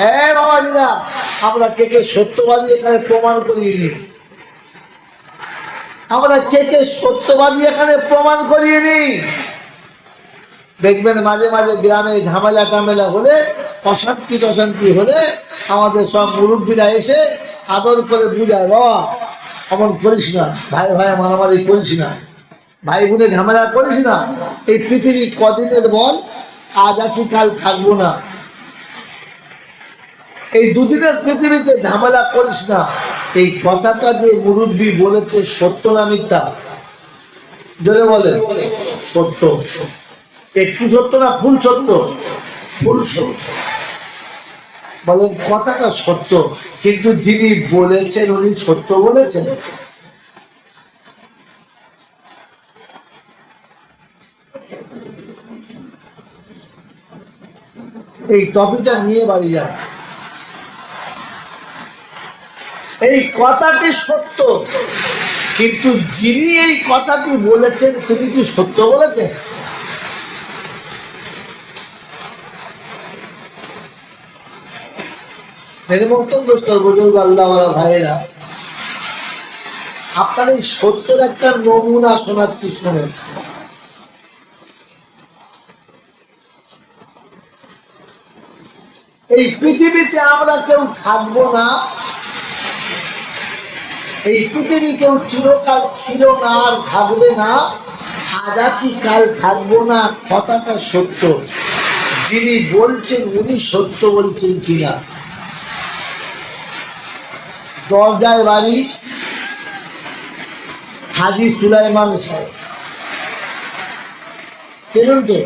হ্যাঁ বাবাজিরা, আমরা কে কে সত্যবাদী এখানে প্রমাণ করিয়ে নিই আমরা কে কে সত্যবাদী এখানে প্রমাণ করিয়ে নিই। দেখবেন মাঝে মাঝে গ্রামে ঝামেলা টামেলা হলে, অশান্তি টশান্তি হলে আমাদের সব মুরব্বীরা এসে আদর করে বুঝায়, বাবা, অমন করিস না, ভাই ভাই, মারামারি করিস না, ভাই বোনে ঝামেলা করিস না, এই পৃথিবী কদিনের বল? আজ আছি, কাল থাকব না। এই দুদিনের পৃথিবীতে ঝামেলা করিস না। এই কথাটা যে মুরব্বী বলেছে, সত্য না মিথ্যা? জোরে বলে সত্য। একটু সত্য না ফুল সত্য? ফুল সত্য। বলেন, কথাটা সত্য। কিন্তু যিনি বলেছেন, উনি সত্য বলেছেন? এই টপিকটা নিয়ে বাড়ি যান এই কথাটি সত্য। কিন্তু যিনি এই কথাটি বলেছেন, তিনি কি সত্য বলেছেন? আপনার এই সত্যের একটা নমুনা শোনাচ্ছি, শোনেন। এই পৃথিবীতে আমরা কেউ থাকব না এই পৃথিবী কেউ চিরকাল ছিল না আর থাকবে না। আজ আছি, কাল থাকব না। কথাটা সত্য। যিনি বলছেন, উনি সত্য বলছেন কিনা? দরজায় বাড়ি, হাজি সুলাইমান সাহেব। চেনেন তো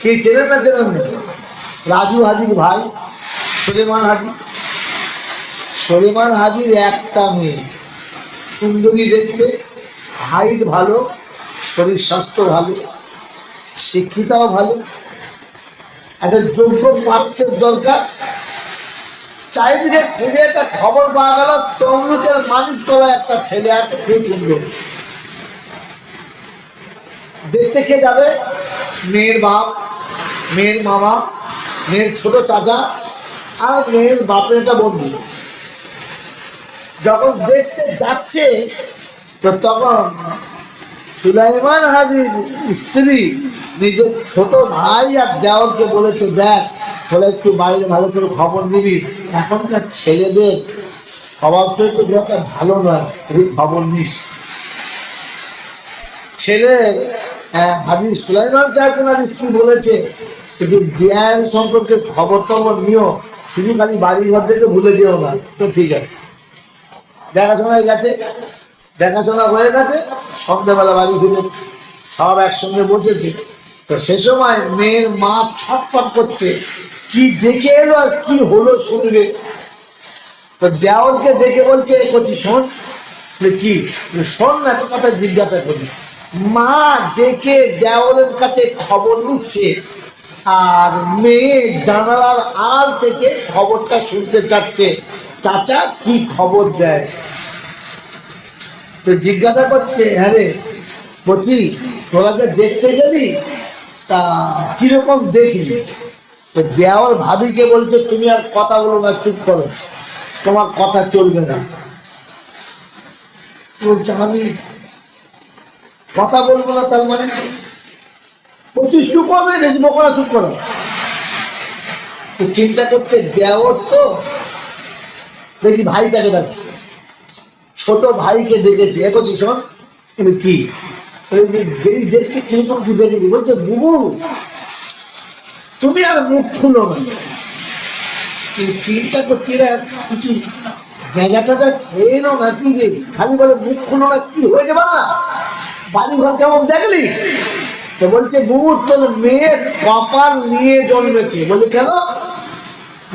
কে চেনেন না চেনেন রাজু হাজির ভাই, সুলেমান হাজি। সুলেমান হাজির একটা মেয়ে। সুন্দরী দেখতে, হাইট ভালো, শরীর স্বাস্থ্য ভালো, শিক্ষিতাও ভালো। একটা যোগ্য পাত্রের দরকার। চারিদিকে খুঁজে একটা খবর পাওয়া গেল তমলুকের তলায় একটা ছেলে আছে, খুব সুন্দর। দেখতে কে যাবে? মেয়ের বাপ, মেয়ের মামা, মেয়ের ছোট চাচা আর মেয়ের বাপের একটা বন্ধু। যখন দেখতে যাচ্ছে, তো তখন সুলাইমান হাজির স্ত্রী, নিজের ছোট ভাই আর দেওয়ারকে বলেছে, দেখ, তোরা একটু বাইরে ভালো করে খবর নিবি। এখনকার ছেলেদের স্বভাব চরিত্র একটা ভালো নয়, তুই খবর নিস। ছেলে হাজির সুলাইমান ওনার স্ত্রী বলেছে একটু বিয়ের সম্পর্কে খবর টবর নিও। শুধু খালি বাড়ি ঘর থেকে ভুলে যেও না। তো ঠিক আছে। দেখাশোনা হয়ে গেছে, দেখাশোনা হয়ে গেছে, সন্ধ্যেবেলা বাড়ি ফিরে সব একসঙ্গে বসেছে। তো সে সময় মেয়ের মা ছটফট করছে, কি দেখে এলো আর কি হলো শুনবে? তো দেওয়ালকে দেখে বলছে কচি, শোন। কি? শোন না একটা কথা জিজ্ঞাসা করি? মা দেখে দেওয়ালের কাছে খবর নিচ্ছে আর মেয়ে জানালার আড়াল থেকে খবরটা শুনতে চাচ্ছে। চাচা কি খবর দেয়? তো জিজ্ঞাসা করছে হ্যাঁ রে, বলছি তোরা যে দেখতে গেলি? তা কীরকম দেখলি তো দেওয়ার ভাবিকে বলছে, তুমি আর কথা বলো না, চুপ করো। তোমার কথা চলবে না। বলছে, আমি কথা বলব না তার মানে? তুই চুপ করো বেশি বকো না, চুপ করো। চিন্তা করছে দেওয়ার তো দেখি ভাইটাকে দেখ। ছোট ভাইকে দেখেছে। এখন শোন কি? কি বলছে, বুবু, তুমি আর মুখ খুলো না। চিন্তা করছি না? কিছু জায়গাটা খেয়ে নাকি রে? খালি বলে মুখ খুলো না, কি হয়ে যাবে? না বাড়ি ঘর কেমন দেখলি? তো বলছে, বুবু, তোর মেয়ে কপাল নিয়ে জন্মেছে। বলি, কেন?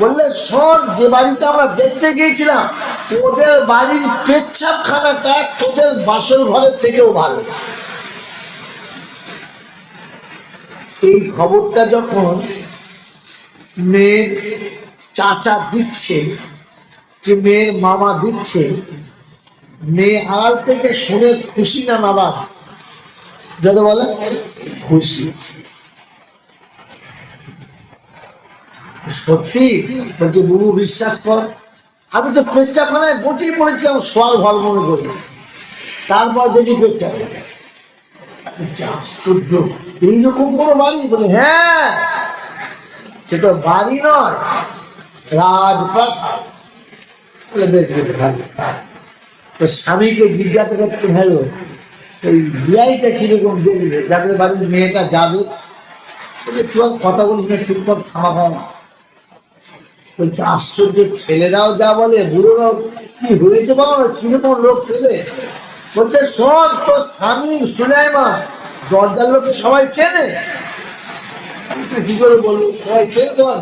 বললে, শোন, যে বাড়িতে আমরা দেখতে গিয়েছিলাম, ওদের বাড়ির পেচ্ছাপখানাটা তোদের বাসর ঘরের থেকেও ভালো। এই খবরটা যখন মেয়ের চাচা দিচ্ছে কি মেয়ের মামা দিচ্ছে, মেয়ে আড়াল থেকে শুনে খুশি না নারাজ যদি বলে, খুশি। সত্যি? বলছে বুবু বিশ্বাস কর আমি তো পেচ্চাখানায় বসেই পড়েছিলাম সোয়াল ঘর মনে করি। তারপর দেখি বলছে, আশ্চর্য এইরকম কোনো বাড়ি? বলে হ্যাঁ সে তো বাড়ি নয় রাজপ্রাসাদ। বলে তো স্বামীকে জিজ্ঞাসা করছে হ্যাঁ গো, ওই বিয়াইটা কীরকম দেখবে যাদের বাড়ির মেয়েটা যাবে? আর কথা বলিস না চুপ কর খাওয়া বলছে, আশ্চর্য ছেলেরাও যা বলে, বুড়োরাও কি হয়েছে না? কীরকম লোক পেলে বলছে, শোন, তোর স্বামী সুলাইমা দরজার লোকে সবাই চেনে? কি করে বলব? সবাই চেনে তোমার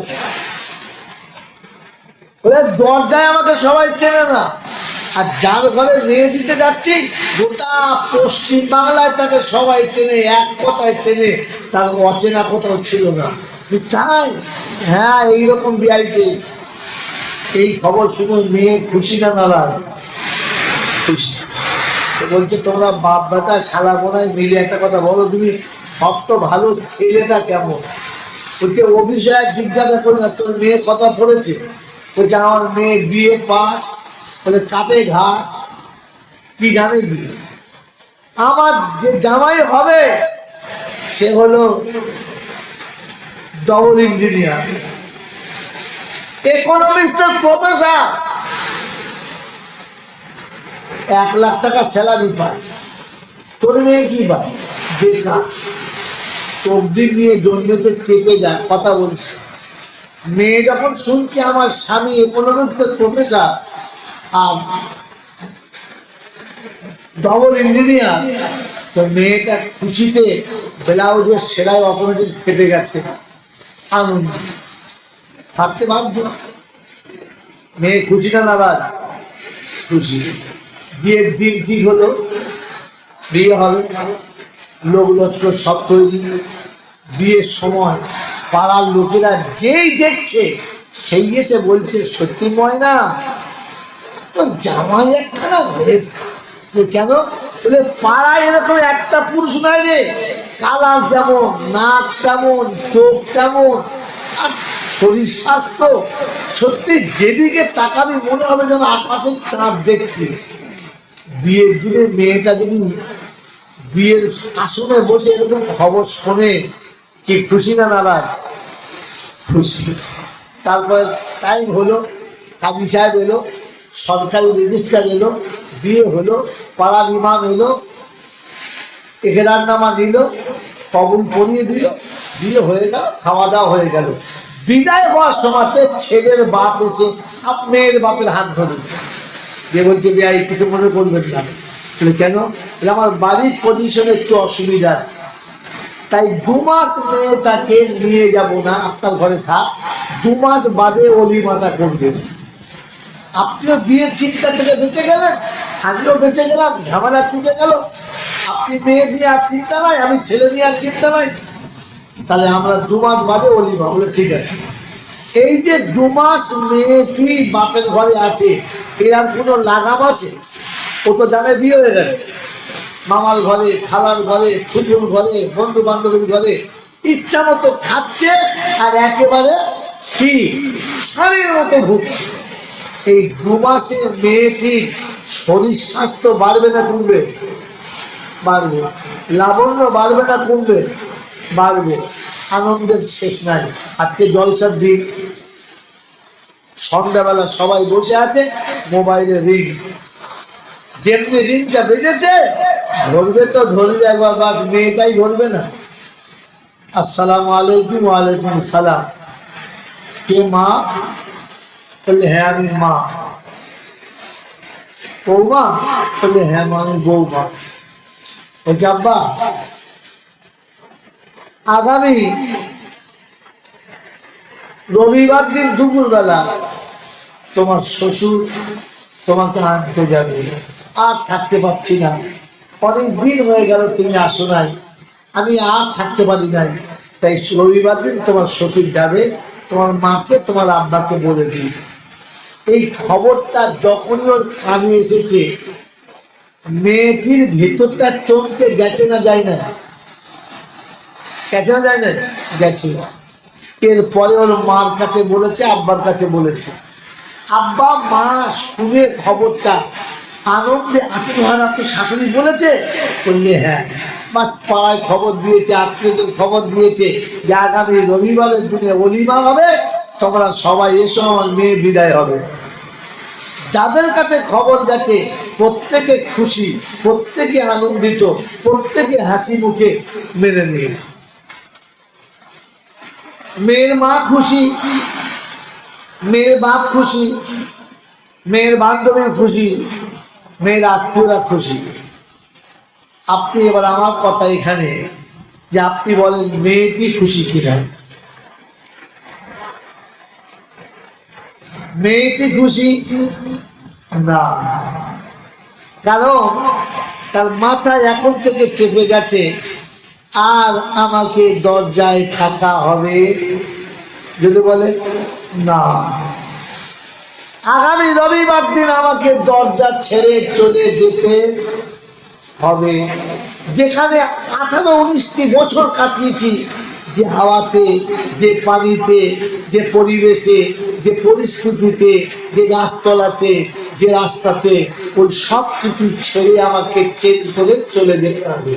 দরজায় আমাকে সবাই চেনে না। আর যার ঘরে মেয়ে দিতে যাচ্ছি, গোটা পশ্চিম বাংলায় তাকে সবাই চেনে, এক কথায় চেনে। তার অচেনা কোথাও ছিল না। তাই? হ্যাঁ এইরকম পেয়েছি এই খবর শুনে মেয়ে খুশি না নারাজ? খুশি। বলছে, তোমরা বাপ বেটা শালা বোনায় মিলে একটা কথা বলো, তুমি সব তো ভালো ছেলেটা কেমন? বলছে ও বিষয়ে জিজ্ঞাসা করি না, তোর মেয়ে কথা পড়েছে? বলছে, আমার মেয়ে বিয়ে পাস, বলে কাটে ঘাস, কি জানে বিয়ে আমার যে জামাই হবে, সে হলো ডবল ইঞ্জিনিয়ার ইকোনমিক্সের প্রফেসর এক লাখ টাকা স্যালারি পায়। তোর মেয়ে কি পায়? বেকার। তবদি নিয়ে জন্মেতে চেপে যায়, কথা বলছে। মেয়ে যখন শুনছে আমার স্বামী ইকোনমিক্সের প্রফেসর আর ডবল ইঞ্জিনিয়ার তো মেয়েটা খুশিতে ব্লাউজের সেলাই অটোমেটিক ফেটে গেছে। আনন্দ। থাকতে বাধ্য। মেয়ে খুশি না নারাজ। খুশি। বিয়ের দিন ঠিক হলো। বিয়ে হবে। লোক লস্কর সব তৈরি। বিয়ের সময় পাড়ার লোকেরা যেই দেখছে সেই এসে বলছে সত্যি ময়না তো জামাই একখানা বলে, কেন? পাড়ায় এরকম একটা পুরুষ নয় রে। কালার যেমন, নাক তেমন, চোখ তেমন, আর শরীর স্বাস্থ্য, সত্যি যেদিকে তাকাবি মনে হবে যেন আকাশের চাঁদ দেখছি। বিয়ের দিনে মেয়েটা যদি বিয়ের আসনে বসে এরকম খবর শোনে, কি খুশি না নারাজ? খুশি। তারপর টাইম হলো, কাজী সাহেব এলো, সরকারি রেজিস্টার এলো, বিয়ে হলো, পাড়ার ইমাম এলো একেরার নামা নিল কবুল পরিয়ে দিল, বিয়ে হয়ে গেল, খাওয়া দাওয়া হয়ে গেল। বিদায় হওয়ার সময়তে ছেলের বাপ এসে আপ মেয়ের বাপের হাত ধরেছে। যে বলছে বিয়াই কিছু মনে করবেন না। কেন? আমার বাড়ির পজিশনে একটু অসুবিধা আছে। তাই দু মাস মেয়ে তাকে নিয়ে যাব না আপনার ঘরে থাক। দু মাস বাদে অলিমাতা করবেন আপনিও বিয়ের চিন্তা থেকে বেঁচে গেলেন, আমিও বেঁচে গেলাম, ঝামেলা চুকে গেল। আপনি মেয়ে নিয়ে আর চিন্তা নাই, আমি ছেলে নিয়ে আর চিন্তা নাই। তাহলে আমরা দু মাস বাদে অলিমা বলে ঠিক আছে। এই যে দু মাস মেয়েটি বাপের ঘরে আছে, এর আর কোনো লাগাম আছে? ও তো জানে বিয়ে হয়ে গেছে। মামার ঘরে, খালার ঘরে খুকুর ঘরে বন্ধু বান্ধবীর ঘরে ইচ্ছা মতো খাচ্ছে আর একেবারে কি? সারের মতো ঘুরছে। এই দু মাসে মেয়েটির শরীর স্বাস্থ্য বাড়বে না কমবে। বাড়বে। লাবণ্য বাড়বে না, কমবে। বাড়বে। আনন্দের শেষ নাই। আজকে জলসার দিন। সন্ধ্যাবেলা সবাই বসে আছে, মোবাইলে রিং। যেমনি রিংটা বেঁধেছে, ধরবে তো ধরবে একবার, বাস মেয়েটাই ধরবে না। আসসালামু আলাইকুম, ওয়ালাইকুম সালাম। কে মা? বললে হ্যাঁ আমি মা। বৌমা? বললে হ্যাঁ মা, আমি বৌমা। আব্বা আগামী রবিবার দিন দুপুরবেলা তোমার শ্বশুর তোমাকে আনতে যাবে। আর থাকতে পারছি না। অনেক দিন হয়ে গেল তুমি আসো নাই। আমি আর থাকতে পারি নাই। তাই রবিবার দিন তোমার শ্বশুর যাবে, তোমার মাকে, তোমার আব্বাকে বলে দিই। এই খবরটা যখনই ওর কানে এসেছে মেয়েটির ভেতরটা চমকে গেছে না যায় না গেছে না যায় না গেছে। এরপরে ওর মার কাছে বলেছে, আব্বার কাছে বলেছে। আব্বা, মা, শুনে খবরটা, আনন্দে আত্মহারা তো শাশুড়ি বলেছে? বললে হ্যাঁ। বাস পাড়ায় খবর দিয়েছে, আত্মীয়দের খবর দিয়েছে যে আগামী রবিবারের দিনে অলিমা হবে, তোমরা সবাই এসো, আমার মেয়ে বিদায় হবে। যাদের কাছে খবর গেছে প্রত্যেকে খুশি, প্রত্যেকে আনন্দিত, প্রত্যেকে হাসি মুখে মেনে নিয়েছে। মেয়ের মা খুশি, মেয়ের বাপ খুশি, মেয়ের বান্ধবী খুশি, মেয়ের আত্মীয়রা খুশি। আপনি এবার আমার কথা এখানে যে আপনি বলেন মেয়েটি খুশি কিনা। মেয়েটি খুশি না। কারণ তার মাথায় এখন থেকে চেপে গেছে। আর আমাকে দরজায় থাকা হবে। যদি বলে, না। আগামী রবিবার দিন আমাকে দরজা ছেড়ে চলে যেতে হবে। যেখানে আঠারো উনিশটি বছর কাটিয়েছি। যে হাওয়াতে, যে পানিতে, যে পরিবেশে, যে পরিস্থিতিতে, যে গাছতলাতে যে রাস্তাতে ওই সব কিছু ছেড়ে আমাকে চেঞ্জ করে চলে যেতে হবে।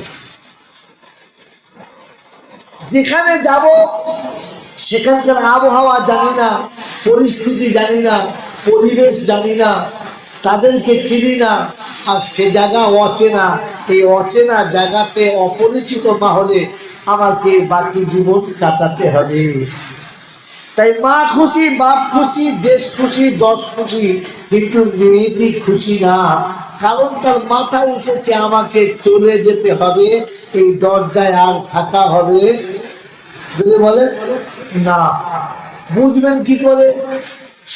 যেখানে যাব, সেখানকার আবহাওয়া জানি না, পরিস্থিতি জানি না, পরিবেশ জানি না, তাদেরকে চিনি না, আর সে জায়গা অচেনা। এই অচেনা জায়গাতে অপরিচিত হলে আমাকে বাকি জীবন কাটাতে হবে। তাই মা খুশি, বাপ খুশি, দেশ খুশি, দশ খুশি কিন্তু মেয়েটি খুশি না। কারণ তার মাথায় এসেছে, আমাকে চলে যেতে হবে, এই দরজায় আর থাকা হবে। বলে? না। বুঝবেন কি করে?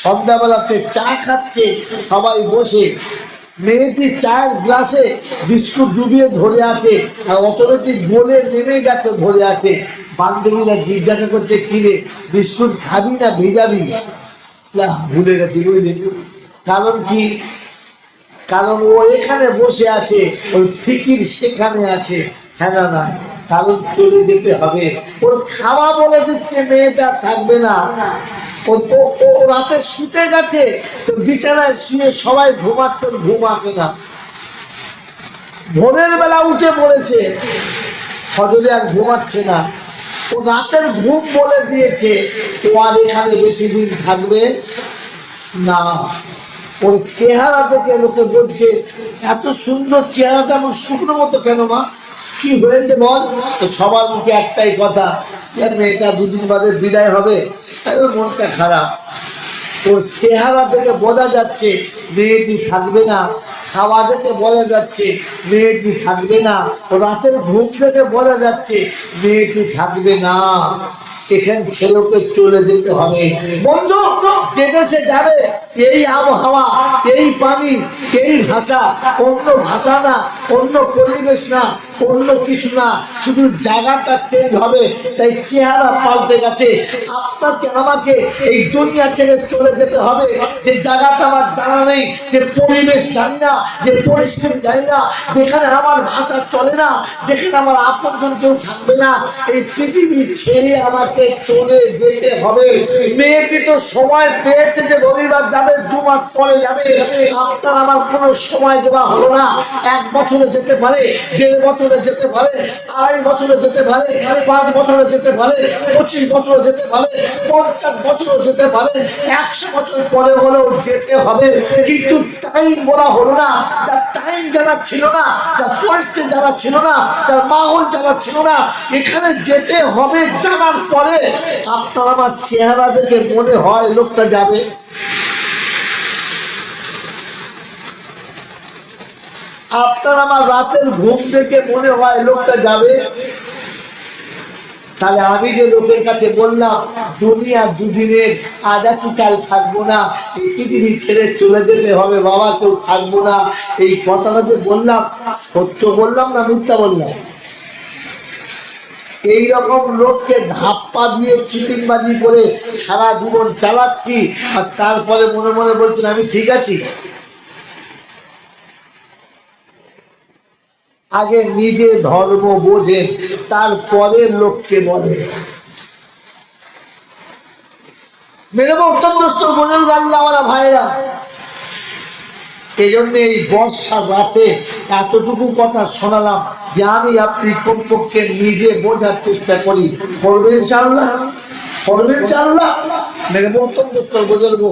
সন্ধ্যাবেলাতে চা খাচ্ছে, সবাই বসে। মেয়েটি চায়ের গ্লাসে বিস্কুট ডুবিয়ে ধরে আছে, আর অটোমেটিক বলে নেমে গেছে, ধরে আছে। বান্ধবীরা জিজ্ঞাসা করছে কিরে বিস্কুট খাবি না ভিজাবি? ভুলে গেছি, বুঝলি? কারণ কি? কারণ ও এখানে বসে আছে ওই ফিকির সেখানে আছে হ্যাঁ না? কারণ চলে যেতে হবে। ওর খাওয়া বলে দিচ্ছে, মেয়েটা থাকবে না। ও তো, ও রাতে শুতে গেছে, তো বিছানায় শুয়ে সবাই ঘুমাচ্ছে, ঘুম আসে না। ভোরের বেলা উঠে পড়েছে, ফজরে আর ঘুমাচ্ছে না। ও রাতের ঘুম বলে দিয়েছে, ও আর এখানে বেশি দিন থাকবে না। ওর চেহারা দেখে লোকে বলছে, এত সুন্দর চেহারাটা এমন শুকনো মতো কেন মা? কি হয়েছে বল? তো সবার মুখে একটাই কথা যে মেয়েটা দুদিন বাদে বিদায় হবে, তাই ওর মনটা খারাপ। ওর চেহারা দেখে বোঝা যাচ্ছে, মেয়েটি থাকবে না। খাওয়া দেখে বোঝা যাচ্ছে, মেয়েটি থাকবে না। রাতের ঘুম দেখে বোঝা যাচ্ছে, মেয়েটি থাকবে না। এখান ছেলেকে চলে যেতে হবে। বন্ধু, যে দেশে যাবে এই আবহাওয়া, এই পানি, এই ভাষা, অন্য ভাষা না, অন্য পরিবেশ না, অন্য কিছু না, শুধু জায়গাটা চেঞ্জ হবে, তাই চেহারা পাল্টে গেছে। আপনাকে, আমাকে এই দুনিয়া ছেড়ে চলে যেতে হবে। যে জায়গাটা আমার জানা নেই, যে পরিবেশ জানি না, যে পরিস্থিতি জানি না, যেখানে আমার ভাষা চলে না, যেখানে আমার আপনজন কেউ থাকবে না, এই পৃথিবী ছেড়ে আমাকে চলে যেতে হবে। মেয়েটি তো সময় পেয়েছে যে রবিবার যাবে, দু মাস পরে যাবে। আপনার আমার কোনো সময় দেওয়া হলো না। এক বছরে যেতে পারে, দেড় বছরে যেতে পারে, আড়াই বছরে যেতে পারে, পাঁচ বছরে যেতে পারে, পঁচিশ বছরে যেতে পারে, পঞ্চাশ বছরে যেতে পারে, একশো বছর পরে হলেও যেতে হবে। কিন্তু টাইম বলা হলো না। যার টাইম যারা ছিল না, যার পরিস্থিতি যারা ছিল না, যার মাহল যারা ছিল না, এখানে যেতে হবে জানার পরে আপনার আমার চেহারা দেখে মনে হয় লোকটা যাবে। আপনার আমার রাতের ঘুম থেকে মনে হয় লোকটা যাবে। তাহলে আমি যে লোকের কাছে বললাম, দুনিয়া দুদিনের আজ কাল থাকব না, এই পৃথিবী ছেড়ে চলে যেতে হবে, বাবা, কেউ থাকব না। এই কথাটা যে বললাম, সত্য বললাম না মিথ্যা বললাম? এই রকম লোককে ধাপ্পা দিয়ে, চিটিংবাজি করে সারা জীবন চালাচ্ছি, আর তারপরে মনে মনে বলছেন, আমি ঠিক আছি। আগে নিজে ধর্ম বোঝেন তারপরে লোককে বলে। বোঝেন ভাইরা। এই জন্য এই রাতে এতটুকু কথা শোনালাম যে আমি আপনি নিজে বোঝার চেষ্টা করি। করবেন ইনশাআল্লাহ? করবেন ইনশাআল্লাহ? মেরে বর্তমান দোস্তর বোঝালবো